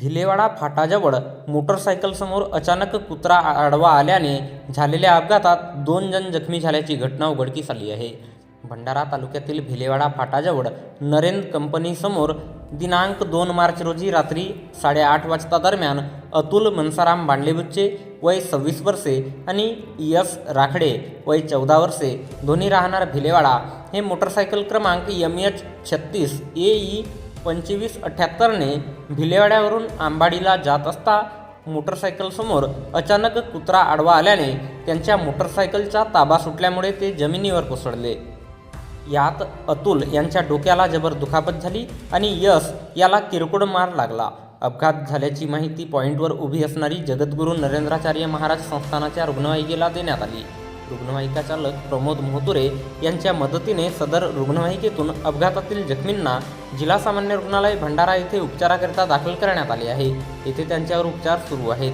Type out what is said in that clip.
भिलेवाडा फाटाजवळ मोटरसायकलसमोर अचानक कुत्रा आडवा आल्याने झालेल्या अपघातात दोन जण जखमी झाल्याची घटना उघडकीस आली आहे. भंडारा तालुक्यातील भिलेवाडा फाटाजवळ नरेंद्र कंपनीसमोर दिनांक दोन मार्च रोजी रात्री साडेआठ वाजता दरम्यान अतुल मनसाराम बांडलेबुच्चे वय सव्वीस वर्षे आणि यस राखडे वय चौदा वर्षे दोन्ही राहणार भिलेवाडा हे मोटरसायकल क्रमांक यम एच छत्तीस ए ई पंचवीस अठ्ठ्याहत्तरने भिलेवाड्यावरून आंबाडीला जात असता मोटरसायकलसमोर अचानक कुत्रा आडवा आल्याने त्यांच्या मोटरसायकलचा ताबा सुटल्यामुळे ते जमिनीवर कोसळले. यात अतुल यांच्या डोक्याला जबर दुखापत झाली आणि यश याला किरकोळ मार लागला. अपघात झाल्याची माहिती पॉईंटवर उभी असणारी जगद्गुरू नरेंद्राचार्य महाराज संस्थानाच्या रुग्णवाहिकेला देण्यात आली. रुग्णवाहिका चालक प्रमोद मोहतुरे यांच्या मदतीने सदर रुग्णवाहिकेतून अपघातातील जखमींना जिल्हा सामान्य रुग्णालय भंडारा येथे उपचाराकरिता दाखल करण्यात आले आहे. येथे त्यांच्यावर उपचार सुरू आहेत.